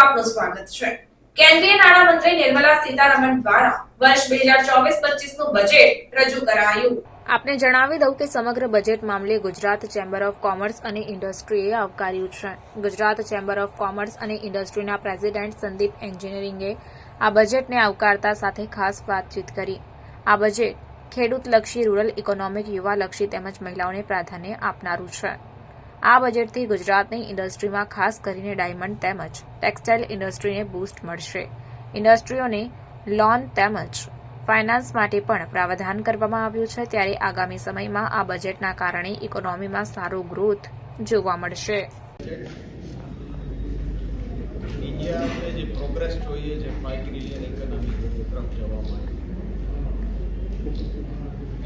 ન્યૂઝમાં આપનું સ્વાગત છે. કેન્દ્રીય નાણામંત્રી નિર્મલા સીતારમણ દ્વારા વર્ષ બે હજાર ચોવીસ પચીસનું બજેટ રજૂ કરાયું. આપને જણાવી દઉં કે સમગ્ર બજેટ મામલે ગુજરાત ચેમ્બર ઓફ કોમર્સ અને ઇન્ડસ્ટ્રીએ આવકાર્યું છે. ગુજરાત ચેમ્બર ઓફ કોમર્સ અને ઇન્ડસ્ટ્રીના પ્રેસિડેન્ટ સંદીપ એન્જિનિયરિંગે આ બજેટને આવકારતા સાથે ખાસ વાતચીત કરી. આ બજેટ ખેડૂતલક્ષી, રૂરલ ઇકોનોમિક, યુવાલક્ષી તેમજ મહિલાઓને પ્રાધાન્ય આપનારું છે. આ બજેટથી ગુજરાતની ઇન્ડસ્ટ્રીમાં ખાસ કરીને ડાયમંડ તેમજ ટેક્સટાઇલ ઇન્ડસ્ટ્રીને બૂસ્ટ મળશે. ઇન્ડસ્ટ્રીઓને લોન તેમજ ફાઇનાન્સ માટે પણ પ્રાવધાન કરવામાં આવ્યું છે. ત્યારે આગામી સમયમાં આ બજેટના કારણે ઇકોનોમીમાં સારો ગ્રોથ જોવા મળશે.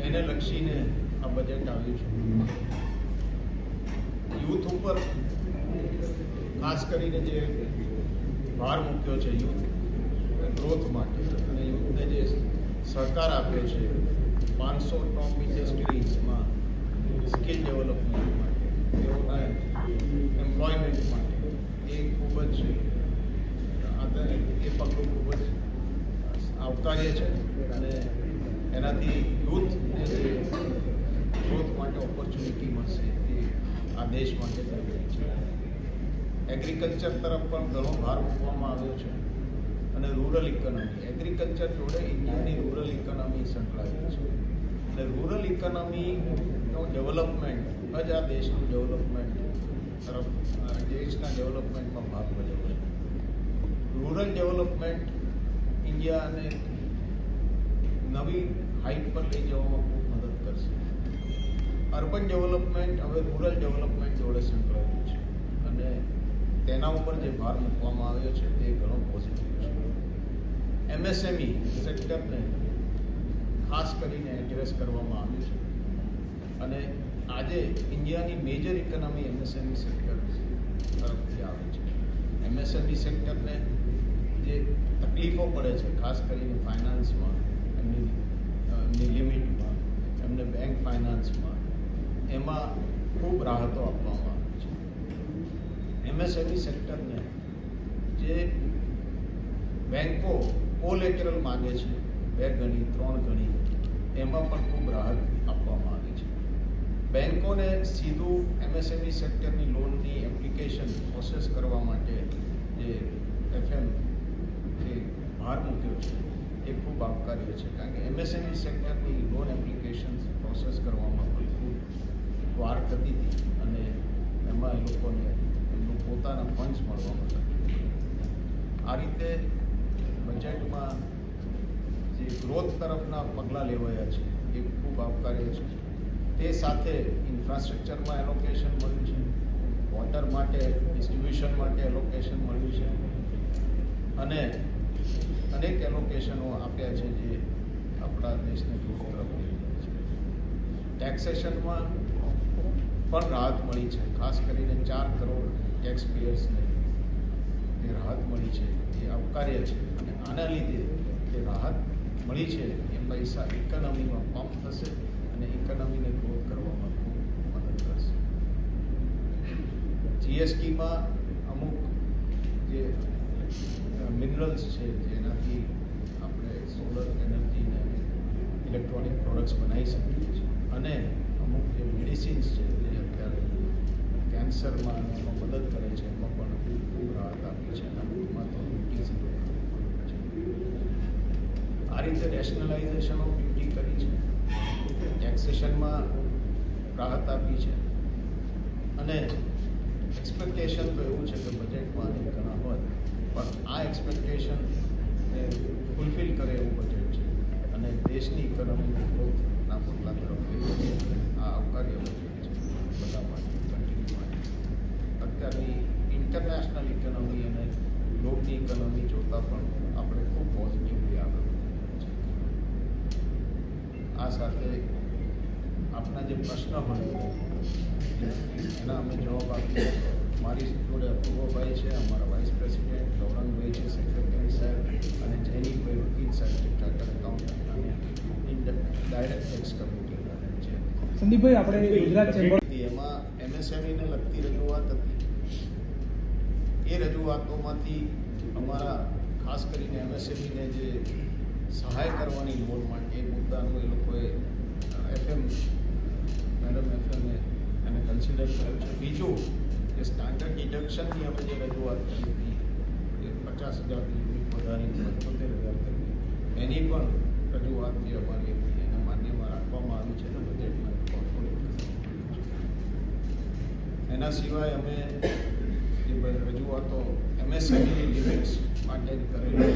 એને લક્ષીને આ બજેટ આવ્યું છે. યુથ ઉપર, ખાસ કરીને જે ભાર મૂક્યો છે યુથ ગ્રોથ માટે અને યુથને જે સહકાર આપ્યો છે, પાંચસો ટોપ ઇન્ડસ્ટ્રીઝમાં સ્કિલ ડેવલપમેન્ટ માટે, તેઓના એમ્પ્લોયમેન્ટ માટે, એ ખૂબ જ એ પગલું ખૂબ જ આવકાર્ય છે અને એનાથી યુથ જે ગ્રોથ માટે ઓપોર્ચ્યુનિટી દેશ માટે જરૂરી છે. એગ્રીકલ્ચર તરફ પણ ઘણો ભાર મૂકવામાં આવ્યો છે અને રૂરલ ઇકોનોમી એગ્રીકલ્ચર જોડે ઇન્ડિયાની રૂરલ ઇકોનોમી સંકળાયેલી છે. એટલે રૂરલ ઇકોનોમીનો ડેવલપમેન્ટ જ આ દેશનું ડેવલપમેન્ટ તરફ દેશના ડેવલપમેન્ટમાં ભાગ ભજવશે રૂરલ ડેવલપમેન્ટ ઇન્ડિયાને નવી હાઇટ પર લઈ જવામાં અર્બન ડેવલપમેન્ટ હવે રૂરલ ડેવલપમેન્ટ જોડે સંકળાયેલું છે. અને તેના ઉપર જે ભાર મૂકવામાં આવ્યો છે તે ઘણો પોઝિટિવ છે. એમએસએમઈ સેક્ટરને ખાસ કરીને એડ્રેસ કરવામાં આવ્યું છે. અને આજે ઇન્ડિયાની મેજર ઇકોનોમી એમએસએમઈ સેક્ટર તરફથી આવે છે. એમએસએમઈ સેક્ટરને જે તકલીફો પડે છે, ખાસ કરીને ફાઇનાન્સમાં એમની અ, એમની લિમિટમાં એમને બેંક ફાઇનાન્સમાં એમાં ખૂબ રાહતો આપવામાં આવે છે. એમએસએમઈ સેક્ટરને જે બેન્કો કોલેટરલ માંગે છે, બે ગણી, ત્રણ ગણી, એમાં પણ ખૂબ રાહત આપવામાં આવી છે. બેંકોને સીધું એમએસએમઈ સેક્ટરની લોનની એપ્લિકેશન પ્રોસેસ કરવા માટે જે એફએમ જે ભાર મૂક્યો છે, એ ખૂબ આવકાર્ય છે. કારણ કે એમએસએમઈ સેક્ટરની લોન એપ્લિકેશન પ્રોસેસ કરવામાં કોઈ ખૂબ વાર થતી હતી અને એમાં એ લોકોને એમનું પોતાના ફંડ્સ મળવા મળતા આ રીતે બજેટમાં જે ગ્રોથ તરફના પગલાં લેવાયા છે, એ ખૂબ આવકાર્ય છે. તે સાથે ઇન્ફ્રાસ્ટ્રક્ચરમાં એલોકેશન મળ્યું છે વોટર માટે ડિસ્ટ્રીબ્યુશન માટે એલોકેશન મળ્યું છે, અને અનેક એલોકેશનો આપ્યા છે જે આપણા દેશને ગ્રોથ તરફ ટેક્સેશનમાં પણ રાહત મળી છે. ખાસ કરીને ચાર કરોડ ટેક્સ પેયર્સને જે રાહત મળી છે. એ આવકાર્ય છે. અને આના લીધે જે રાહત મળી છે. એ પૈસા ઇકોનોમીમાં પંપ થશે અને ઇકોનોમીને ગ્રોથ કરવામાં ખૂબ મદદ કરશે. જીએસટીમાં અમુક જે મિનરલ્સ છે, જેનાથી આપણે સોલર એનર્જીને ઇલેક્ટ્રોનિક પ્રોડક્ટ્સ બનાવી શકીએ છીએ. અને અમુક મેડિસિન્સ છે એ અત્યારે કેન્સરમાં એમાં મદદ કરે છે. એમાં પણ ખૂબ રાહત આપી છે. અને અમુકમાં તો ડ્યુટી છે. આ રીતે રેશનલાઇઝેશન ઓફ ડ્યુટી કરી છે. ટેક્સેશનમાં રાહત આપી છે. અને એક્સપેક્ટેશન તો એવું છે કે બજેટમાં અનેક ઘણા હોય, પણ આ એક્સપેક્ટેશન ફૂલફિલ કરે એવું બજેટ છે. અને દેશની ઇકોનોમીની ગ્રોથના પગલાં તરફ આ છે બધા માટે કન્ટિન્યુ માટે. અત્યારની ઇન્ટરનેશનલ ઇકોનોમી અને ગ્લોબની ઇકોનોમી જોતાં પણ આપણે ખૂબ પોઝિટિવલી આગળ આ સાથે આપના જે પ્રશ્ન હોય, એના અમે જવાબ આપીએ. મારી જોડે અપૂર્વભાઈ છે, અમારા વાઇસ પ્રેસિડેન્ટ ગૌરંગભાઈ છે સેક્રેટરી સાહેબ અને જૈનિકભાઈ વકીલ સાહેબ છે ચાર્ટર્ડ એકાઉન્ટન્ટ અને ડાયરેક્ટ ટેક્સ કમિટીના છે. સંદીપભાઈ આપણે ગુજરાત ચેમ્બર એમાં એમએસએમઈ ને લગતી રજૂઆત હતી. એ રજૂઆતોમાંથી અમારા ખાસ કરીને એમએસએમઈને જે સહાય કરવાની લોન માટે એ મુદ્દાનું એ લોકોએ એફએમ મેડમ એફએમને એને કન્સિડર કર્યું છે. બીજું કે સ્ટાન્ડર્ડ ડિડક્શનની અમે જે રજૂઆત કરી હતી એ પચાસ હજારથી યુનિટ વધારીને પંચોતેર હજાર કરી. એની પણ રજૂઆત જે અમારી એના સિવાય અમે જે બધી રજૂઆતો એમએસએમઈની લિમિટ્સ માટે કરેલી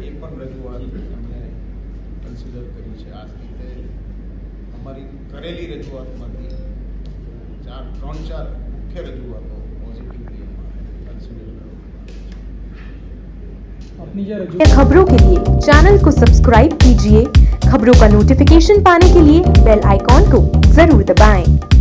એ પણ રજૂઆત અમને કન્સિડર કરી છે આ રીતે અમારી કરેલી રજૂઆતમાંથી ચાર ત્રણ ચાર મુખ્ય રજૂઆતો પોઝિટિવલી કન્સિડર કરવામાં આવી છે अपनी जो ये रजू खबरों के लिए चैनल को सब्सक्राइब कीजिए खबरों का नोटिफिकेशन पाने के लिए बेल आइकॉन को जरूर दबाएं।